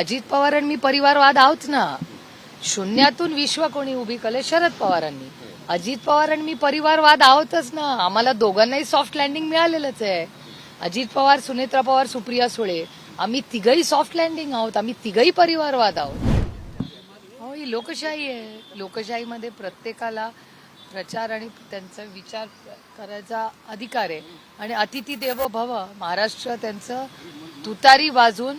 अजित पवार आणि मी परिवारवाद आहोत ना. शून्यातून विश्व कोणी उभी केले शरद पवारांनी अजित पवार आणि मी परिवारवाद आहोतच ना. आम्हाला दोघांनाही सॉफ्ट लँडिंग मिळालेलंच आहे. अजित पवार सुनेत्रा पवार सुप्रिया सुळे. आम्ही तिघही सॉफ्ट लँडिंग आहोत. आम्ही तिघही परिवारवाद आहोत. हो ही लोकशाही आहे. लोकशाहीमध्ये प्रत्येकाला प्रचार आणि त्यांचा विचार करायचा अधिकार आहे. आणि अतिथी देवो भव. महाराष्ट्र त्यांचं तुतारी वाजून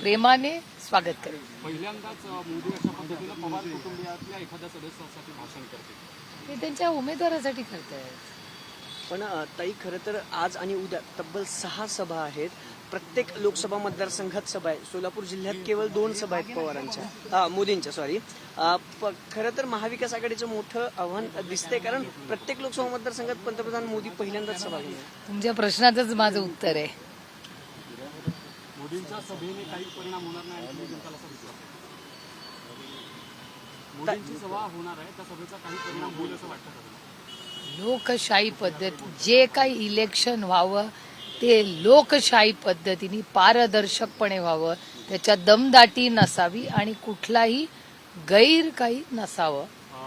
प्रेमाने स्वागत करेल पहिल्यांदाच मोदी अशा पद्धतीनं पवार कुटुंबियातल्या एखाद्या सदस्यासाठी भाषण करते ते त्यांच्या उमेदवारासाठी करतायत पण ताई खरं तर आज आणि उद्या तब्बल सहा सभा आहेत. प्रत्येक लोकसभा मतदारसंघात सभा आहे. सोलापूर जिल्ह्यात केवळ दोन सभा आहेत पवारांच्या. मोदींच्या सॉरी खरं तर महाविकास आघाडीचं मोठं आव्हान दिसतंय कारण प्रत्येक लोकसभा मतदारसंघात पंतप्रधान मोदी पहिल्यांदाच सभा घेणार तुमच्या प्रश्नाचंच माझं उत्तर आहे. मोदींच्या सभेने काही परिणाम होणार नाही आणि जनताला असं विश्वास मोदींची सभा होणार आहे त्या सभेचा काही परिणाम होईल असं वाटतं का? लोकशाही पद्धती जे काही इलेक्शन व्हावं ते लोकशाही पद्धतीने पारदर्शकपणे व्हावं त्याच्यात दमदाटी नसावी आणि कुठलाही गैर काही नसावं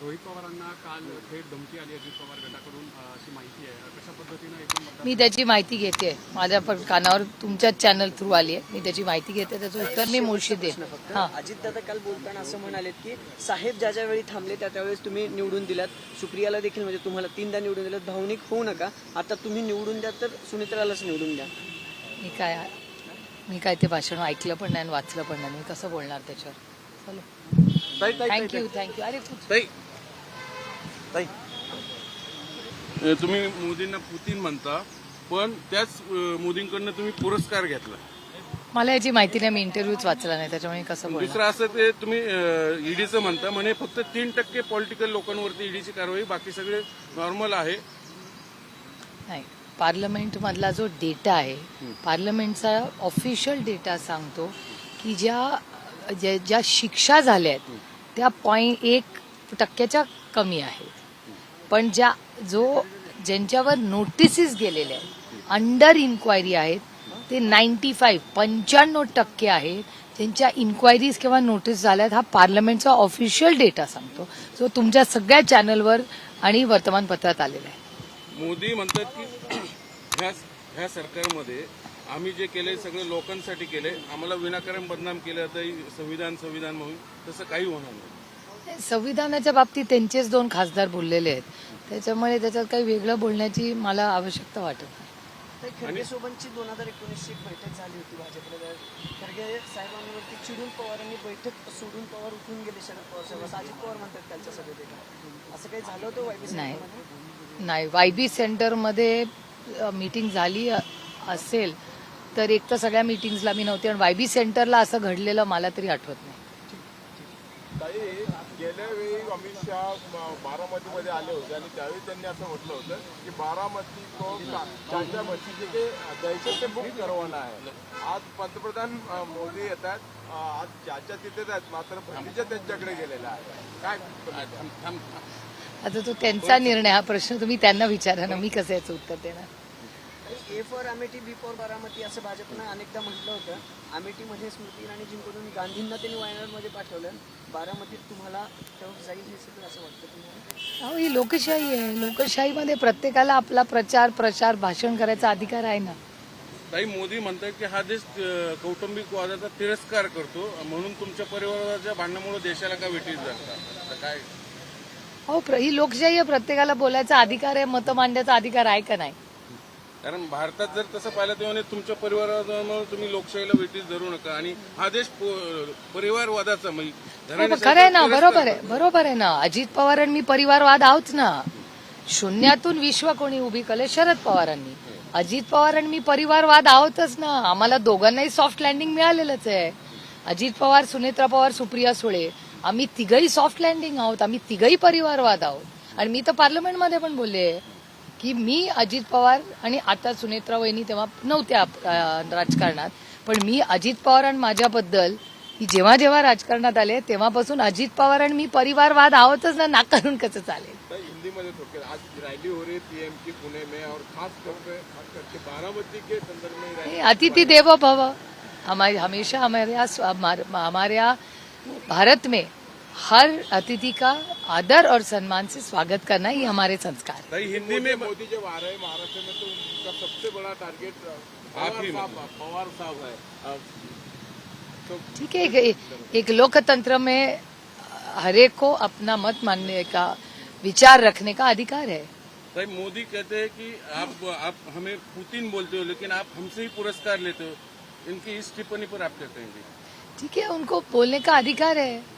रोहित पवारांना काल थेट धमकी आली अजित पवार गटाकडून अशी माहिती आहे. कशा पद्धतीनं मी त्याची माहिती घेते. माझ्या पण कानावर तुमच्याच चॅनल थ्रू आली आहे. मी त्याची माहिती घेते. त्याचं उत्तर मी मुळशी हा. अजित दादा काल बोलताना असं म्हणालेत की साहेब ज्या ज्या वेळी थांबले त्या त्यावेळेस तुम्ही निवडून दिलात. सुप्रियाला देखील म्हणजे तुम्हाला तीनदा निवडून दिलं. भावनिक होऊ नका. आता तुम्ही निवडून द्या तर सुनित्रालाच निवडून द्या. मी काय मी काय ते भाषण ऐकलं पण नाही आणि वाचलं पण नाही. मी कसं बोलणार त्याच्यावर? चलो. थँक्यू थँक्यू अरे कुठं- ताई. ताई. अ, तुम्ही मोदींना पुतीन म्हणता पण त्याच अ, मोदींकडनं तुम्ही पुरस्कार घेतला. मला याची माहिती नाही मी इंटरव्ह्यूच वाचला नाही त्याच्यामुळे कसं बोलणार? दुसरं असं ते तुम्ही ईडीचं म्हणता म्हणे फक्त तीन टक्के पॉलिटिकल लोकांवरती ईडीची कारवाई बाकी सगळे नॉर्मल आहे. नाही पार्लमेंट मधला जो डेटा आहे पार्लमेंटचा ऑफिशियल डेटा सांगतो की ज्या ज्या- ज्या शिक्षा झाल्या आहेत त्या पॉईंट एक टक्क्याच्या कमी आहेत पण ज्या जो ज्यांच्यावर नोटिसेस गेलेल्या आहेत अंडर इन्क्वायरी आहेत ते नाईन्टी फाईव्ह पंच्याण्णव टक्के आहेत ज्यांच्या इन्क्वायरीज किंवा नोटीस झाल्यात हा पार्लमेंटचा ऑफिशियल डेटा सांगतो. जो तुमच्या सगळ्या चॅनलवर आणि वर्तमानपत्रात आलेला आहे. मोदी म्हणतात की ह्या सरकारमध्ये आम्ही जे केले सगळे लोकांसाठी केले. आम्हाला विनाकारण बदनाम केलं. तर संविधान संविधान म्हणून. तसं काही होणार नाही. संविधानाच्या बाबतीत त्यांचेच दोन खासदार बोललेले आहेत. त्याच्यामुळे त्याच्यात काही वेगळं बोलण्याची मला आवश्यकता वाटत नाही. तर खरगे सोबतची दोन हजार एकोणीसची एक बैठक झाली होती भाजपला. खरगे साहेबांवरती चिडून पवारांनी बैठक सोडून पवार उठून गेले शरद पवार साहेब. अजित पवार म्हणतात कालच्या सभेत. असं काही झालं होतं वायबी नाही. सेंटरमध्ये? नाही वायबी सेंटरमध्ये मीटिंग झाली असेल तर एक तर सगळ्या मीटिंग्सला मी नव्हते आणि वायबी सेंटरला असं घडलेलं मला तरी आठवत नाही. गेल्या वेळी अमित शहा म- बारामतीमध्ये आले होते आणि त्यावेळी त्यांनी असं म्हटलं होतं की बारामती को ज्यांच्या मच्छीचे ते द्यायचं ते बुक करवाना आहे. आज पंतप्रधान मोदी येतात आज ज्याच्या तिथे आहेत मात्र भंडीच्या त्यांच्याकडे गेलेला आहे. काय आता तो त्यांचा निर्णय हा प्रश्न तुम्ही त्यांना विचारा ना मी कसं याचं उत्तर देणार? A for Amethi B for Baramati असं भाजपनं अनेकदा म्हटलं होतं. अमेठीमध्ये स्मृती इराणी जिंकून गांधींना त्यांनी वायनाडमध्ये पाठवलं. बारामतीत तुम्हाला तेव्हा जाईल हे सगळं असं वाटतं तुम्हाला? अहो ही लोकशाही आहे. लोकशाहीमध्ये प्रत्येकाला आपला प्रचार प्रचार भाषण करायचा अधिकार आहे ना. ताई मोदी म्हणतात की हा देश कौटुंबिक वादाचा तिरस्कार करतो. म्हणून तुमच्या परिवाराच्या भांडणामुळे देशाला का वेठीस जाता आता काय? हो प्र- ही लोकशाही आहे. प्रत्येकाला बोलायचा अधिकार आहे मतं मांडण्याचा अधिकार आहे का नाही? कारण भारतात जर तसं पाहिलं तर म्हणे तुमच्या परिवारामुळे तुम्ही लोकशाहीला वेठीस धरू नका आणि हा देश परिवारवादाचा म्हणजे खरं आहे ना बरोबर आहे बरोबर आहे ना. अजित पवार आणि मी परिवारवाद आहोत ना. शून्यातून विश्व कोणी उभी केले शरद पवारांनी. अजित पवार आणि मी परिवारवाद आहोतच ना. आम्हाला दोघांनाही सॉफ्ट लँडिंग मिळालेलंच आहे. अजित पवार सुनेत्रा पवार सुप्रिया सुळे. आम्ही तिघही सॉफ्ट लँडिंग आहोत. आम्ही तिघही परिवारवाद आहोत. आणि मी तर पार्लमेंटमध्ये पण बोलले. की मी अजित पवार आणि आता सुनेत्रा वहिनी तेव्हा नव्हत्या राजकारणात. पण मी अजित पवार आणि माझ्याबद्दल की जेव्हा जेव्हा राजकारणात आले तेव्हापासून अजित पवार आणि मी परिवारवाद आहोतच ना नाकारून कसं चालेल? हो रैली हे अतिथी देवो भव। हमारे हमेशा हमारे हमारे भारत में हर अतिथि का आदर और सम्मान से स्वागत करना ही हमारे संस्कार है। हिंदी में मोदी जब आ रहे हैं महाराष्ट्र में तो उनका सबसे बड़ा टारगेट आप पवार साहब पवार साहब है। तो ठीक है एक, एक लोकतंत्र में हरेक को अपना मत मानने का विचार रखने का अधिकार है। ताई मोदी कहते हैं कि आप आप हमें पुतिन बोलते हो लेकिन आप हमसे ही पुरस्कार लेते हो। इनकी इस टिप्पणी पर आप क्या कहेंगे? ठीक है उनको बोलने का अधिकार है।